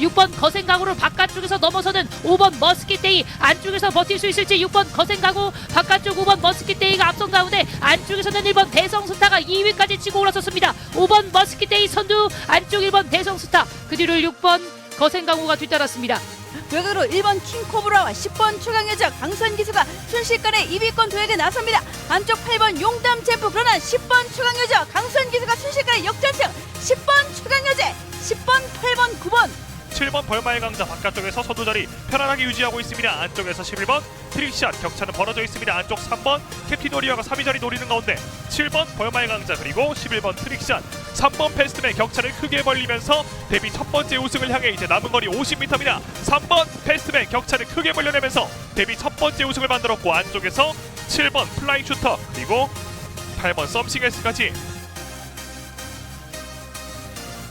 6번 거센강우를 바깥쪽에서 넘어서는 5번 머스킷데이 안쪽에서 버틸 수 있을지 6번 거센강우 바깥쪽 5번 머스킷데이가 앞선 가운데 안쪽에서는 1번 대성스타가 2위까지 치고 올라섰습니다. 5번 머스킷데이 선두 안쪽 1번 대성스타 그 뒤를 6번 거센강우가 뒤따랐습니다. 외곽으로 1번 킹코브라와 10번 최강여자 강선 기수가 순식간에 2위권 도약에 나섭니다. 안쪽 8번 용담 챔프 그러나 10번 최강여자 강선 기수가 순식간에 역전승 10번 최강여자 10번 8번 9번 7번 벌마의 강자 바깥쪽에서 선두 자리 편안하게 유지하고 있습니다. 안쪽에서 11번 트릭샷 격차는 벌어져 있습니다. 안쪽 3번 캡틴 오리아가 3위 자리 노리는 가운데 7번 벌마의 강자 그리고 11번 트릭샷 3번 패스트맨 격차를 크게 벌리면서 데뷔 첫 번째 우승을 향해 이제 남은 거리 50m입니다. 3번 패스트맨 격차를 크게 벌려내면서 데뷔 첫 번째 우승을 만들었고 안쪽에서 7번 플라잉 슈터 그리고 8번 썸싱에스까지